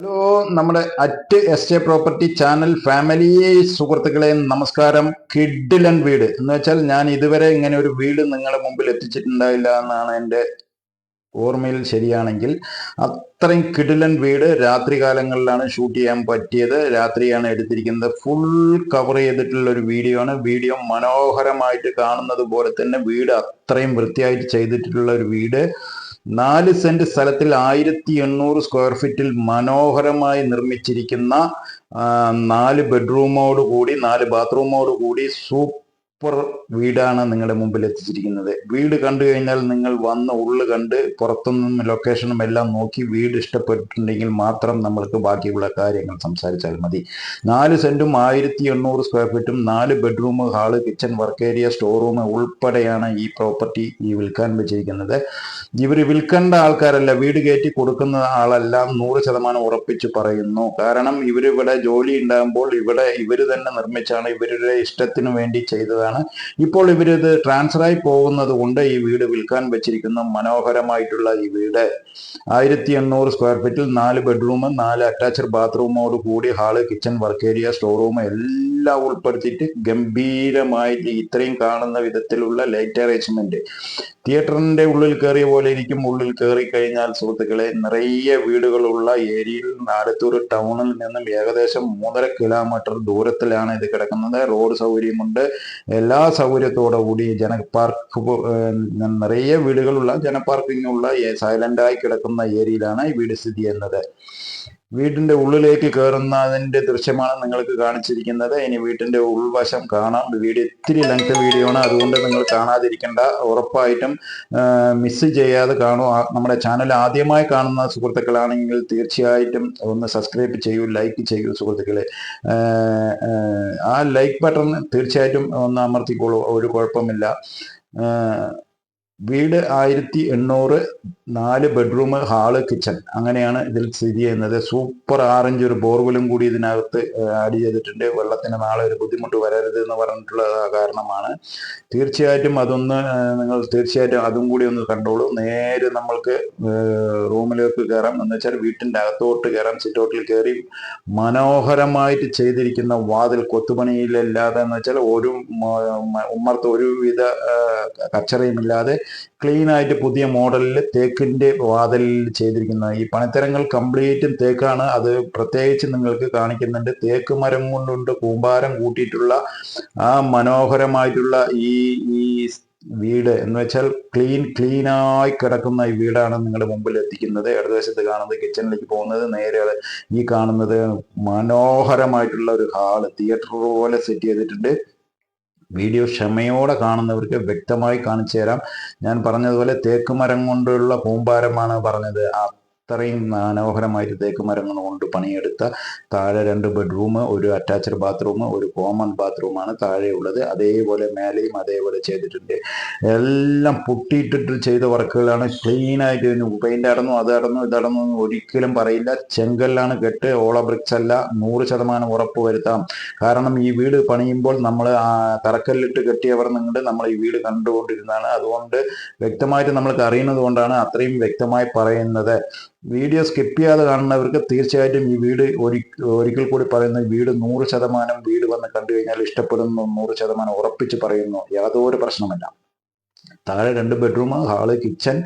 Hello നമ്മുടെ at S A property channel family സുഹൃത്തുക്കളെ നമസ്കാരം. കിഡിലൻ വീട്. എന്ന് വെച്ചാൽ ഞാൻ ഇതുവരെ ഇങ്ങനെ ഒരു വീട് നിങ്ങളുടെ മുമ്പിൽ എത്തിച്ചിട്ടുണ്ടായില്ല എന്നാണ് എന്റെ ഓർമ്മയിൽ ശരിയാണെങ്കിൽ. അത്രയും കിടിലൻ വീട് രാത്രി കാലങ്ങളിലാണ് ഷൂട്ട് ചെയ്യാൻ പറ്റിയത്. രാത്രിയാണ് എടുത്തിരിക്കുന്നത്. ഫുൾ കവർ ചെയ്തിട്ടുള്ള ഒരു വീഡിയോ ആണ്. വീഡിയോ മനോഹരമായിട്ട് കാണുന്നത് പോലെ തന്നെ വീട് അത്രയും വൃത്തിയായിട്ട് ചെയ്തിട്ടുള്ള ഒരു വീട്. നാല് സെന്റ് സ്ഥലത്തിൽ ആയിരത്തി എണ്ണൂറ് സ്ക്വയർ ഫീറ്റിൽ മനോഹരമായി നിർമ്മിച്ചിരിക്കുന്ന നാല് ബെഡ്റൂമോട് കൂടി നാല് ബാത്റൂമോട് കൂടി സൂപ്പർ വീടാണ് നിങ്ങളുടെ മുമ്പിൽ എത്തിച്ചിരിക്കുന്നത്. വീട് കണ്ടു കഴിഞ്ഞാൽ നിങ്ങൾ വന്ന് ഉള്ളു കണ്ട് പുറത്തുനിന്നും ലൊക്കേഷനും എല്ലാം നോക്കി വീട് ഇഷ്ടപ്പെട്ടിട്ടുണ്ടെങ്കിൽ മാത്രം നമ്മൾക്ക് ബാക്കിയുള്ള കാര്യങ്ങൾ സംസാരിച്ചാൽ മതി. നാല് സെന്റും ആയിരത്തി എണ്ണൂറ് സ്ക്വയർ ഫീറ്റും നാല് bedroom hall kitchen work area store room ഉൾപ്പെടെയാണ് ഈ പ്രോപ്പർട്ടി ഈ വിൽക്കാൻ വെച്ചിരിക്കുന്നത്. ഇവർ വിൽക്കേണ്ട ആൾക്കാരല്ല വീട് കയറ്റി കൊടുക്കുന്ന ആളെല്ലാം നൂറ് ശതമാനം ഉറപ്പിച്ച് പറയുന്നു. കാരണം ഇവരിവിടെ ജോലി ഉണ്ടാകുമ്പോൾ ഇവിടെ ഇവർ തന്നെ നിർമ്മിച്ചാണ് ഇവരുടെ ഇഷ്ടത്തിന് വേണ്ടി ചെയ്തതാണ്. ഇപ്പോൾ ഇവരിത് ട്രാൻസ്ഫറായി പോകുന്നത് കൊണ്ട് ഈ വീട് വിൽക്കാൻ വെച്ചിരിക്കുന്ന മനോഹരമായിട്ടുള്ള ഈ വീട് ആയിരത്തി എണ്ണൂറ് സ്ക്വയർ ഫീറ്റിൽ നാല് ബെഡ്റൂം നാല് അറ്റാച്ച്ഡ് ബാത്റൂമോട് കൂടി hall kitchen work area store room എല്ലാം ഉൾപ്പെടുത്തിയിട്ട് ഗംഭീരമായിട്ട് ഇത്രയും കാണുന്ന വിധത്തിലുള്ള ലൈറ്റ് അറേഞ്ച്മെന്റ്. തിയേറ്ററിന്റെ ഉള്ളിൽ കയറിയ പോലെ ഇരിക്കും. ഉള്ളിൽ കയറി കഴിഞ്ഞാൽ സുഹൃത്തുക്കളെ നിറയെ വീടുകളുള്ള ഏരിയയിൽ ആലത്തൂർ ടൗണിൽ നിന്നും ഏകദേശം മൂന്നര കിലോമീറ്റർ ദൂരത്തിലാണ് ഇത് കിടക്കുന്നത്. റോഡ് സൗകര്യമുണ്ട്. എല്ലാ സൗകര്യത്തോടു കൂടി ജന പാർക്ക് നിറയെ വീടുകളുള്ള ജനപാർക്കിങ്ങുള്ള സൈലന്റായി കിടക്കുന്ന ഏരിയയിലാണ് ഈ വീട് സ്ഥിതി ചെയ്യുന്നത്. വീടിന്റെ ഉള്ളിലേക്ക് കയറുന്നതിന്റെ ദൃശ്യമാണ് നിങ്ങൾക്ക് കാണിച്ചിരിക്കുന്നത്. ഇനി വീട്ടിന്റെ ഉൾവശം കാണാം. വീഡിയോ ഇത്തിരി ലെങ്ത് വീഡിയോ ആണ്. അതുകൊണ്ട് നിങ്ങൾ കാണാതിരിക്കേണ്ട. ഉറപ്പായിട്ടും മിസ് ചെയ്യാതെ കാണൂ. നമ്മുടെ ചാനൽ ആദ്യമായി കാണുന്ന സുഹൃത്തുക്കളാണെങ്കിൽ തീർച്ചയായിട്ടും ഒന്ന് സബ്സ്ക്രൈബ് ചെയ്യൂ ലൈക്ക് ചെയ്യൂ സുഹൃത്തുക്കളെ. ആ ലൈക്ക് ബട്ടൺ തീർച്ചയായിട്ടും ഒന്ന് അമർത്തിക്കോളൂ. ഒരു കുഴപ്പമില്ല. വീട് ആയിരത്തി എണ്ണൂറ് നാല് ബെഡ്റൂം ഹാൾ കിച്ചൺ അങ്ങനെയാണ് ഇതിൽ സ്ഥിതി ചെയ്യുന്നത്. സൂപ്പർ ആറഞ്ച് ഒരു ബോർവെലും കൂടി ഇതിനകത്ത് ആഡ് ചെയ്തിട്ടുണ്ട്. വെള്ളത്തിന് നാളെ ഒരു ബുദ്ധിമുട്ട് വരരുത് എന്ന് പറഞ്ഞിട്ടുള്ള കാരണമാണ്. തീർച്ചയായിട്ടും അതൊന്ന് നിങ്ങൾ തീർച്ചയായിട്ടും അതും കൂടി ഒന്ന് കണ്ടോളൂ. നേരെ നമ്മൾക്ക് റൂമിലേക്ക് കയറാം. എന്ന് വെച്ചാൽ വീട്ടിന്റെ അകത്തോട്ട് കയറാം. സിറ്റോട്ടിൽ കയറി മനോഹരമായിട്ട് ചെയ്തിരിക്കുന്ന വാതിൽ കൊത്തുപണിയിലല്ലാതെ എന്ന് വെച്ചാൽ ഒരു ഉമ്മർത്ത് ഒരുവിധ കച്ചറയുമില്ലാതെ ക്ലീൻ ആയിട്ട് പുതിയ മോഡലിൽ തേക്കിന്റെ വാതിലിൽ ചെയ്തിരിക്കുന്ന ഈ പണിത്തരങ്ങൾ കംപ്ലീറ്റും തേക്കാണ് അത് പ്രത്യേകിച്ച് നിങ്ങൾക്ക് കാണിക്കുന്നുണ്ട്. തേക്ക് മരം കൊണ്ടുണ്ട് കൂമ്പാരം കൂട്ടിയിട്ടുള്ള ആ മനോഹരമായിട്ടുള്ള ഈ ഈ വീട് എന്ന് വെച്ചാൽ ക്ലീൻ ക്ലീനായി കിടക്കുന്ന ഈ വീടാണ് നിങ്ങളുടെ മുമ്പിൽ എത്തിക്കുന്നത്. ഇടതുവശത്ത് കാണുന്നത് കിച്ചണിലേക്ക് പോകുന്നത്. നേരെ ഈ കാണുന്നത് മനോഹരമായിട്ടുള്ള ഒരു ഹാൾ തിയേറ്റർ പോലെ സെറ്റ് ചെയ്തിട്ടുണ്ട്. വീഡിയോ ക്ഷമയോടെ കാണുന്നവർക്ക് വ്യക്തമായി കാണിച്ചു തരാം. ഞാൻ പറഞ്ഞതുപോലെ തേക്ക് മരം കൊണ്ടുള്ള കൂമ്പാരമാണ് പറഞ്ഞത്. അത്രയും മനോഹരമായിട്ട് തേക്ക് മരങ്ങൾ കൊണ്ട് പണിയെടുത്ത താഴെ രണ്ട് ബെഡ്റൂം ഒരു അറ്റാച്ച്ഡ് ബാത്റൂം ഒരു കോമൺ ബാത്റൂമാണ് താഴെയുള്ളത് അതേപോലെ മേലെയും അതേപോലെ ചെയ്തിട്ടുണ്ട്. എല്ലാം പൊട്ടിയിട്ടിട്ട് ചെയ്ത വർക്കുകളാണ്. ക്ലീൻ ആയിട്ട് പെയിന്റ് അടന്നു അത് അടന്നു ഇതടന്നു ഒരിക്കലും പറയില്ല. ചെങ്കല്ലാണ് കെട്ട് ഓള ബ്രിക്സ് അല്ല. നൂറ് ശതമാനം ഉറപ്പ് വരുത്താം. കാരണം ഈ വീട് പണിയുമ്പോൾ നമ്മൾ തറക്കല്ലിട്ട് കെട്ടിയവർ നിങ്ങളുടെ നമ്മൾ ഈ വീട് കണ്ടുകൊണ്ടിരുന്നതാണ്. അതുകൊണ്ട് വ്യക്തമായിട്ട് നമ്മൾക്ക് അറിയുന്നത് കൊണ്ടാണ് അത്രയും വ്യക്തമായി പറയുന്നത്. വീഡിയോ സ്കിപ്പ് ചെയ്യാതെ കാണുന്നവർക്ക് തീർച്ചയായിട്ടും ഈ വീട് ഒരിക്കൽ കൂടി പറയുന്നത് വീട് നൂറ് ശതമാനം വീട് വന്ന് കണ്ടു കഴിഞ്ഞാൽ ഇഷ്ടപ്പെടുന്നു നൂറ് ശതമാനം ഉറപ്പിച്ച് പറയുന്നു യാതൊരു പ്രശ്നമല്ല താഴെ രണ്ട് ബെഡ്റൂം ഹാൾ കിച്ചൺ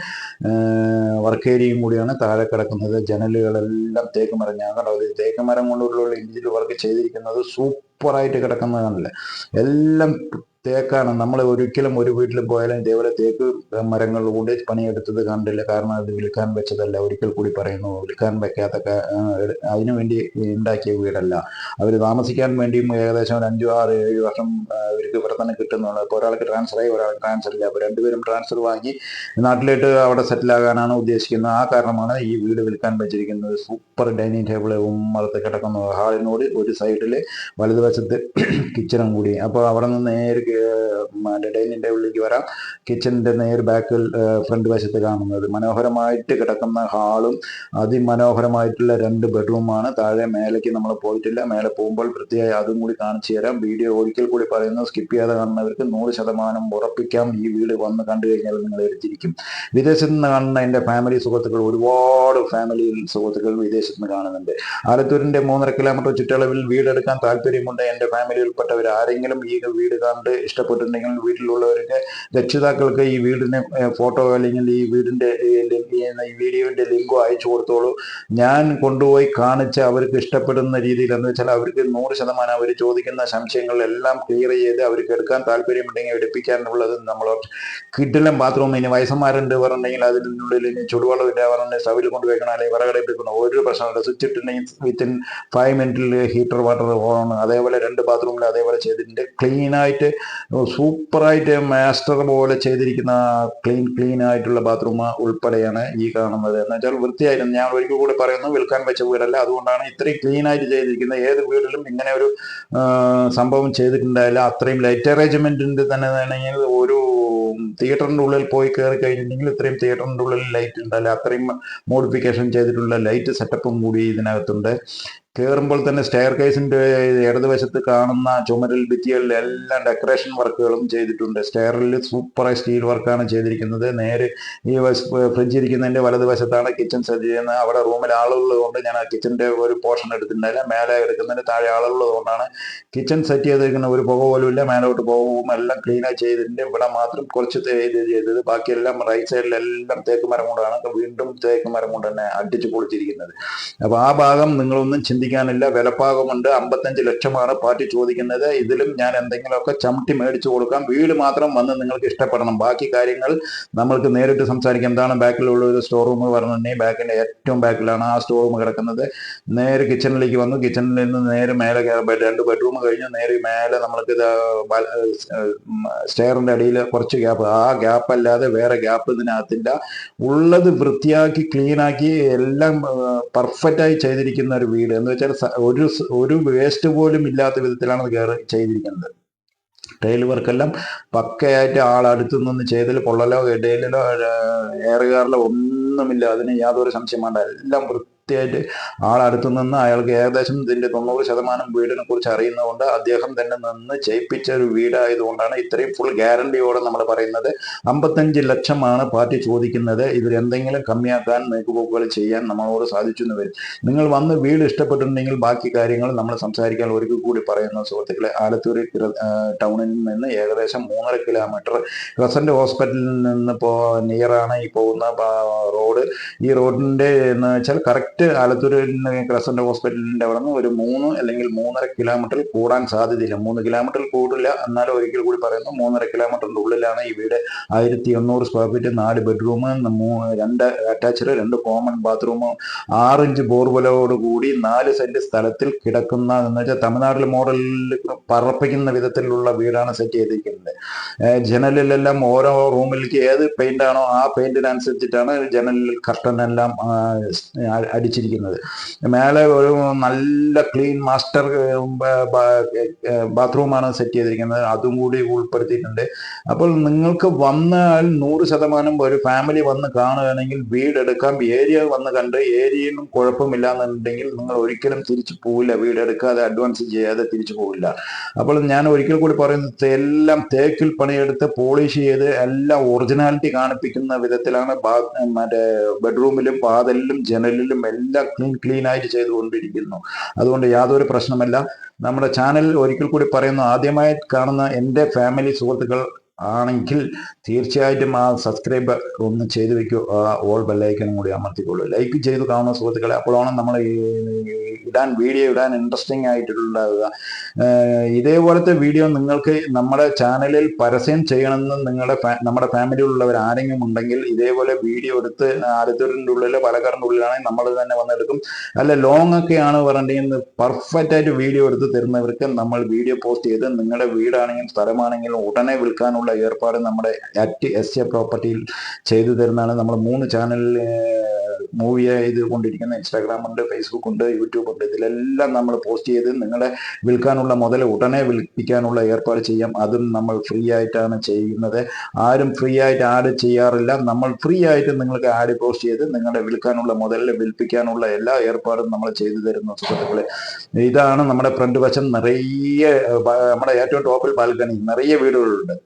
വർക്ക് ഏരിയയും കൂടിയാണ് താഴെ കിടക്കുന്നത്. ജനലുകളെല്ലാം തേക്ക് മരം ഞാൻ കണ്ടത് തേക്ക് മരം കൊണ്ടുള്ള ഇന്റീരിയർ വർക്ക് ചെയ്തിരിക്കുന്നത് സൂപ്പറായിട്ട് കിടക്കുന്നതാണല്ലേ. എല്ലാം തേക്കാണ്. നമ്മൾ ഒരിക്കലും ഒരു വീട്ടിൽ പോയാലും ഇതേപോലെ തേക്ക് മരങ്ങൾ കൊണ്ട് പണിയെടുത്തത് കണ്ടില്ല. കാരണം അത് വിൽക്കാൻ വെച്ചതല്ല. ഒരിക്കൽ കൂടി പറയുന്നു വിൽക്കാൻ വെക്കാത്ത അതിനു വേണ്ടി ഉണ്ടാക്കിയ വീടല്ല. അവർ താമസിക്കാൻ വേണ്ടിയും ഏകദേശം ഒരു അഞ്ചു ആറ് ഏഴ് വർഷം അവർക്ക് ഇവിടെ തന്നെ കിട്ടുന്നുള്ളൂ. ഇപ്പോൾ ഒരാൾക്ക് ട്രാൻസ്ഫർ ആയി ഒരാൾക്ക് ട്രാൻസ്ഫർ ഇല്ല. അപ്പോൾ രണ്ടുപേരും ട്രാൻസ്ഫർ വാങ്ങി നാട്ടിലേക്ക് അവിടെ സെറ്റിൽ ആകാനാണ് ഉദ്ദേശിക്കുന്നത്. ആ കാരണമാണ് ഈ വീട് വിൽക്കാൻ വെച്ചിരിക്കുന്നത്. സൂപ്പർ ഡൈനിങ് ടേബിൾ ഉമ്മറത്ത് കിടക്കുന്ന. ഹാളിനോട് ഒരു സൈഡിൽ വലതുവശത്ത് കിച്ചണും കൂടി. അപ്പോൾ അവിടെ നിന്ന് നേരെ ഡൈനിങ് ഉള്ളിലേക്ക് വരാം. കിച്ചണിന്റെ നേർ ബാക്കിൽ ഫ്രണ്ട് വശത്ത് കാണുന്നത് മനോഹരമായിട്ട് കിടക്കുന്ന ഹാളും അതിമനോഹരമായിട്ടുള്ള രണ്ട് ബെഡ്റൂമാണ്. താഴെ മേലേക്ക് നമ്മൾ പോയിട്ടില്ല. മേലെ പോകുമ്പോൾ വൃത്തിയായി അതും കൂടി കാണിച്ചു തരാം. വീഡിയോ ഒരിക്കൽ കൂടി പറയുന്നു സ്കിപ്പ് ചെയ്യാതെ കാണുന്നവർക്ക് നൂറ് ശതമാനം ഉറപ്പിക്കാം. ഈ വീട് വന്ന് കണ്ടു കഴിഞ്ഞാൽ നിങ്ങൾ എടുത്തിരിക്കും. വിദേശത്ത് നിന്ന് കാണുന്ന എന്റെ ഫാമിലി സുഹൃത്തുക്കൾ ഒരുപാട് ഫാമിലി സുഹൃത്തുക്കൾ വിദേശത്ത് നിന്ന് കാണുന്നുണ്ട്. ആലത്തൂരിന്റെ മൂന്നര കിലോമീറ്റർ ചുറ്റളവിൽ വീടെടുക്കാൻ താല്പര്യമുണ്ട് എന്റെ ഫാമിലി ഫാമിലിയിൽപ്പെട്ടവർ ആരെങ്കിലും ഈ വീട് കണ്ട് ഇഷ്ടപ്പെട്ടിട്ടുണ്ടെങ്കിൽ വീട്ടിലുള്ളവർക്ക് രക്ഷിതാക്കൾക്ക് ഈ വീടിന് ഫോട്ടോ അല്ലെങ്കിൽ ഈ വീടിന്റെ ഈ വീഡിയോന്റെ ലിങ്കോ അയച്ചു കൊടുത്തോളൂ. ഞാൻ കൊണ്ടുപോയി കാണിച്ച് അവർക്ക് ഇഷ്ടപ്പെടുന്ന രീതിയിൽ എന്ന് വെച്ചാൽ അവർക്ക് നൂറ് ശതമാനം അവർ ചോദിക്കുന്ന സംശയങ്ങളെല്ലാം ക്ലിയർ ചെയ്ത് അവർക്ക് എടുക്കാൻ താല്പര്യമുണ്ടെങ്കിൽ എടുപ്പിക്കാനുള്ളത് നമ്മൾ കിഡിലും ബാത്റൂം ഇനി വയസ്സന്മാരുണ്ട് പറഞ്ഞിട്ടുണ്ടെങ്കിൽ അതിനുള്ളിൽ ഇനി ചുടുവെള്ളം ഇല്ല പറഞ്ഞാൽ സവിൽ കൊണ്ട് വെക്കണം അല്ലെങ്കിൽ വിറകടുപ്പിക്കണം ഒരു പ്രശ്നമില്ല സ്വിച്ച് ഇട്ടുണ്ടെങ്കിൽ വിത്തിൻ ഫൈവ് മിനിറ്റിൽ ഹീറ്റർ വാട്ടർ ഓൺ അതേപോലെ രണ്ട് ബാത്റൂമിൽ അതേപോലെ ചെയ്തിട്ടുണ്ട്. ക്ലീൻ ആയിട്ട് സൂപ്പറായിട്ട് മാസ്റ്റർ പോലെ ചെയ്തിരിക്കുന്ന ക്ലീൻ ക്ലീൻ ആയിട്ടുള്ള ബാത്റൂം ഉൾപ്പെടെയാണ് ഈ കാണുന്നത്. എന്ന് വെച്ചാൽ വൃത്തിയായിരുന്നു ഞാൻ ഒരിക്കൽ കൂടി പറയുന്നു വിൽക്കാൻ വെച്ച വീടല്ല. അതുകൊണ്ടാണ് ഇത്രയും ക്ലീൻ ആയിട്ട് ചെയ്തിരിക്കുന്നത്. ഏത് വീട്ടിലും ഇങ്ങനെ ഒരു സംഭവം ചെയ്തിട്ടുണ്ടായില്ല. അത്രയും ലൈറ്റ് അറേഞ്ച്മെന്റിന്റെ തന്നെ ആണെങ്കിൽ ഒരു തിയേറ്ററിന്റെ ഉള്ളിൽ പോയി കയറി കഴിഞ്ഞിട്ടുണ്ടെങ്കിൽ ഇത്രയും തിയേറ്ററിന്റെ ഉള്ളിൽ ലൈറ്റ് ഉണ്ടല്ല അത്രയും മോഡിഫിക്കേഷൻ ചെയ്തിട്ടുള്ള ലൈറ്റ് സെറ്റപ്പും കൂടി ഇതിനകത്തുണ്ട്. കയറുമ്പോൾ തന്നെ സ്റ്റെയർ കേസിന്റെ ഇടതുവശത്ത് കാണുന്ന ചുമരിൽ ഭിത്തികളിൽ എല്ലാം ഡെക്കറേഷൻ വർക്കുകളും ചെയ്തിട്ടുണ്ട്. സ്റ്റെയറിൽ സൂപ്പറായി സ്റ്റീൽ വർക്കാണ് ചെയ്തിരിക്കുന്നത്. നേരെ ഈ ഫ്രിഡ്ജ് ഇരിക്കുന്നതിന്റെ വലതുവശത്താണ് കിച്ചൺ സെറ്റ് ചെയ്യുന്നത്. അവിടെ റൂമിൽ ആളുള്ളത് കൊണ്ട് ഞാൻ ആ കിച്ചന്റെ ഒരു പോർഷൻ എടുത്തിട്ടുണ്ടായില്ല. മേലെ എടുക്കുന്നതിന് താഴെ ആളുള്ളത് കൊണ്ടാണ് കിച്ചൺ സെറ്റ് ചെയ്തിരിക്കുന്ന ഒരു പുക പോലും ഇല്ല. മേലോട്ട് പോകും എല്ലാം ക്ലീനായി ചെയ്തിട്ടുണ്ട്. ഇവിടെ മാത്രം കുറച്ച് ഇത് ചെയ്തത്. ബാക്കിയെല്ലാം റൈറ്റ് സൈഡിലെല്ലാം തേക്ക് മരം കൊണ്ടാണ്. വീണ്ടും തേക്ക് മരം കൊണ്ട് തന്നെ അടിച്ചു പൊളിച്ചിരിക്കുന്നത്. അപ്പൊ ആ ഭാഗം നിങ്ങളൊന്നും ചിന്തിക്കാനില്ല. വിലപ്പാകമുണ്ട്. അമ്പത്തഞ്ച് ലക്ഷമാണ് പാർട്ടി ചോദിക്കുന്നത്. ഇതിലും ഞാൻ എന്തെങ്കിലുമൊക്കെ ചവിട്ടി മേടിച്ചു കൊടുക്കാം. വീട് മാത്രം വന്ന് നിങ്ങൾക്ക് ഇഷ്ടപ്പെടണം. ബാക്കി കാര്യങ്ങൾ നമ്മൾക്ക് നേരിട്ട് സംസാരിക്കാം. എന്താണ് ബാക്കിലുള്ള ഒരു സ്റ്റോർ റൂം പറഞ്ഞിട്ടുണ്ടെങ്കിൽ ബാക്കിന്റെ ഏറ്റവും ബാക്കിലാണ് ആ സ്റ്റോർ റൂം കിടക്കുന്നത്. നേരെ കിച്ചണിലേക്ക് വന്നു. കിച്ചണിൽ നിന്ന് നേരെ മേലെ രണ്ട് ബെഡ്റൂം കഴിഞ്ഞു. നേരെ മേലെ നമ്മൾക്ക് സ്റ്റെയറിന്റെ അടിയിൽ കുറച്ച് ഗ്യാപ്പ് ആ ഗ്യാപ്പ് അല്ലാതെ വേറെ ഗ്യാപ്പ് ഇതിനകത്തില്ല. ഉള്ളത് വൃത്തിയാക്കി ക്ലീനാക്കി എല്ലാം പെർഫെക്റ്റായി ചെയ്തിരിക്കുന്ന ഒരു വീട്. എന്ന് വെച്ചാൽ ഒരു ഒരു വേസ്റ്റ് പോലും ഇല്ലാത്ത വിധത്തിലാണ് കയറി ചെയ്തിരിക്കുന്നത്. ടൈൽ വർക്കെല്ലാം പക്കയായിട്ട് ആൾ അടുത്തു നിന്ന് ചെയ്തതിൽ പൊള്ളലോ ഇടയിലോ ഏറുകാറിലോ ഒന്നുമില്ല. അതിന് യാതൊരു സംശയം വേണ്ട. എല്ലാം വൃത്തിയായിട്ട് ആൾ ആളടുത്ത് നിന്ന് അയാൾക്ക് ഏകദേശം ഇതിന്റെ തൊണ്ണൂറ് ശതമാനം വീടിനെ കുറിച്ച് അറിയുന്നതുകൊണ്ട് അദ്ദേഹം തന്നെ നിന്ന് ചെയ്യിപ്പിച്ച ഒരു വീടായതുകൊണ്ടാണ് ഇത്രയും ഫുൾ ഗ്യാരണ്ടിയോടെ നമ്മൾ പറയുന്നത്. അമ്പത്തഞ്ച് ലക്ഷമാണ് പാർട്ടി ചോദിക്കുന്നത്. ഇതിൽ എന്തെങ്കിലും കമ്മിയാക്കാൻ നീക്കുപോക്കുകൾ ചെയ്യാൻ നമ്മളോട് സാധിച്ചു എന്ന് വരും. നിങ്ങൾ വന്ന് വീട് ഇഷ്ടപ്പെട്ടിട്ടുണ്ടെങ്കിൽ ബാക്കി കാര്യങ്ങൾ നമ്മൾ സംസാരിക്കാൻ ഒരിക്കൽ കൂടി പറയുന്ന. സുഹൃത്തുക്കളെ ആലത്തൂർ ടൗണിൽ നിന്ന് ഏകദേശം മൂന്നര കിലോമീറ്റർ ക്രസന്റ് ഹോസ്പിറ്റലിൽ നിന്ന് ഇപ്പോൾ നിയറാണ് ഈ പോകുന്ന റോഡ് ഈ റോഡിന്റെ എന്ന് വെച്ചാൽ കറക്റ്റ് ആലത്തൂരിൽ നിന്ന് ക്രസന്റ് ഹോസ്പിറ്റലിന്റെ അവിടെ നിന്ന് ഒരു മൂന്ന് അല്ലെങ്കിൽ മൂന്നര കിലോമീറ്റർ കൂടാൻ സാധ്യതയില്ല. മൂന്ന് കിലോമീറ്റർ കൂടില്ല എന്നാലും ഒരിക്കൽ കൂടി പറയുന്നു. മൂന്നര കിലോമീറ്ററിന്റെ ഉള്ളിലാണ് ഈ വീട് ആയിരത്തി എണ്ണൂറ് സ്ക്വയർ ഫീറ്റ് നാല് ബെഡ്റൂം രണ്ട് അറ്റാച്ച്ഡ് രണ്ട് കോമൺ ബാത്റൂം ആറിഞ്ച് ബോർവെലോട് കൂടി നാല് സെന്റ് സ്ഥലത്തിൽ കിടക്കുന്ന എന്ന് വെച്ചാൽ തമിഴ്നാട്ടിൽ മോഡലിൽ പറപ്പിക്കുന്ന വിധത്തിലുള്ള വീടാണ് സെറ്റ് ചെയ്തിരിക്കുന്നത്. ജനലിലെല്ലാം ഓരോ റൂമിലേക്ക് ഏത് പെയിന്റ് ആണോ ആ പെയിന്റിനനുസരിച്ചിട്ടാണ് ജനലിൽ കർട്ടൻ എല്ലാം ആ, അ- അടിച്ചിരിക്കുന്നത് മേലെ ഒരു നല്ല ക്ലീൻ മാസ്റ്റർ ബാത്റൂമാണ് സെറ്റ് ചെയ്തിരിക്കുന്നത്. അതും കൂടി ഉൾപ്പെടുത്തിയിട്ടുണ്ട്. അപ്പോൾ നിങ്ങൾക്ക് വന്നാൽ നൂറ് ശതമാനം ഒരു ഫാമിലി വന്ന് കാണുകയാണെങ്കിൽ വീടെടുക്കാം. ഏരിയ വന്ന് കണ്ട് ഏരിയയിലും കുഴപ്പമില്ല എന്നുണ്ടെങ്കിൽ നിങ്ങൾ ഒരിക്കലും തിരിച്ചു പോവില്ല. വീടെടുക്കാതെ അഡ്വാൻസ് ചെയ്യാതെ തിരിച്ചു പോവില്ല. അപ്പോൾ ഞാൻ ഒരിക്കൽ കൂടി പറയുന്നത് എല്ലാം തേക്കിൽ പണിയെടുത്ത് പോളിഷ് ചെയ്ത് എല്ലാം ഒറിജിനാലിറ്റി കാണിപ്പിക്കുന്ന വിധത്തിലാണ് മറ്റേ ബെഡ്റൂമിലും പാതലിലും ജനലിലും എല്ലാം ക്ലീൻ ക്ലീൻ ആയിട്ട് ചെയ്തുകൊണ്ടിരിക്കുന്നു. അതുകൊണ്ട് യാതൊരു പ്രശ്നമല്ല നമ്മുടെ ചാനൽ ഒരിക്കൽ കൂടി പറയുന്നു ആദ്യമായി കാണുന്ന എന്റെ ഫാമിലി സുഹൃത്തുക്കൾ ആണെങ്കിൽ തീർച്ചയായിട്ടും ആ സബ്സ്ക്രൈബ് ഒന്ന് ചെയ്തു വെക്കൂ. ആ ഓൾ ബെല്ലൈക്കനും കൂടി അമർത്തിക്കൊള്ളൂ. ലൈക്ക് ചെയ്ത് കാണുന്ന സുഹൃത്തുക്കളെ അപ്പോഴാണ് നമ്മൾ ഇടാൻ വീഡിയോ ഇടാൻ ഇൻട്രസ്റ്റിംഗ് ആയിട്ടുള്ള ഇതേപോലത്തെ വീഡിയോ നിങ്ങൾക്ക് നമ്മുടെ ചാനലിൽ പരസ്യം ചെയ്യണമെന്ന് നിങ്ങളുടെ നമ്മുടെ ഫാമിലിയിലുള്ളവർ ആരെങ്കിലും ഉണ്ടെങ്കിൽ ഇതേപോലെ വീഡിയോ എടുത്ത് ആലത്തൂരിന്റെ ഉള്ളിലോ പാലക്കാടിന്റെ ഉള്ളിലാണെങ്കിൽ നമ്മൾ തന്നെ വന്നെടുക്കും അല്ല ലോങ് ഒക്കെയാണ് പറഞ്ഞിട്ടുണ്ടെങ്കിൽ പെർഫെക്റ്റ് ആയിട്ട് വീഡിയോ എടുത്ത് തരുന്നവർക്ക് നമ്മൾ വീഡിയോ പോസ്റ്റ് ചെയ്ത് നിങ്ങളുടെ വീടാണെങ്കിലും സ്ഥലമാണെങ്കിലും ഉടനെ വിൽക്കാനുള്ള ഏർപ്പാട് നമ്മുടെ അറ്റ് എസ് എ പ്രോപ്പർട്ടിയിൽ ചെയ്തു തരുന്നതാണ്. നമ്മൾ മൂന്ന് ചാനലിൽ മൂവ് ചെയ്തുകൊണ്ടിരിക്കുന്ന ഇൻസ്റ്റാഗ്രാം ഉണ്ട് ഫേസ്ബുക്ക് ഉണ്ട് യൂട്യൂബ് ഉണ്ട്. ഇതിലെല്ലാം നമ്മൾ പോസ്റ്റ് ചെയ്ത് നിങ്ങളെ വിൽക്കാനുള്ള മുതൽ ഉടനെ വിൽപ്പിക്കാനുള്ള ഏർപ്പാട് ചെയ്യാം. അതും നമ്മൾ ഫ്രീ ആയിട്ടാണ് ചെയ്യുന്നത്. ആരും ഫ്രീ ആയിട്ട് ആഡ് ചെയ്യാറില്ല. നമ്മൾ ഫ്രീ ആയിട്ട് നിങ്ങൾക്ക് ആഡ് പോസ്റ്റ് ചെയ്ത് നിങ്ങളുടെ വിൽക്കാനുള്ള മുതലിൽ വിൽപ്പിക്കാനുള്ള എല്ലാ ഏർപ്പാടും നമ്മൾ ചെയ്തു തരുന്നു സുഹൃത്തുക്കളെ. ഇതാണ് നമ്മുടെ ഫ്രണ്ട് വശം. നിറയെ നമ്മുടെ ഏറ്റവും ടോപ്പിൽ ബാൽക്കണി നിറയെ വീടുകളുണ്ട്.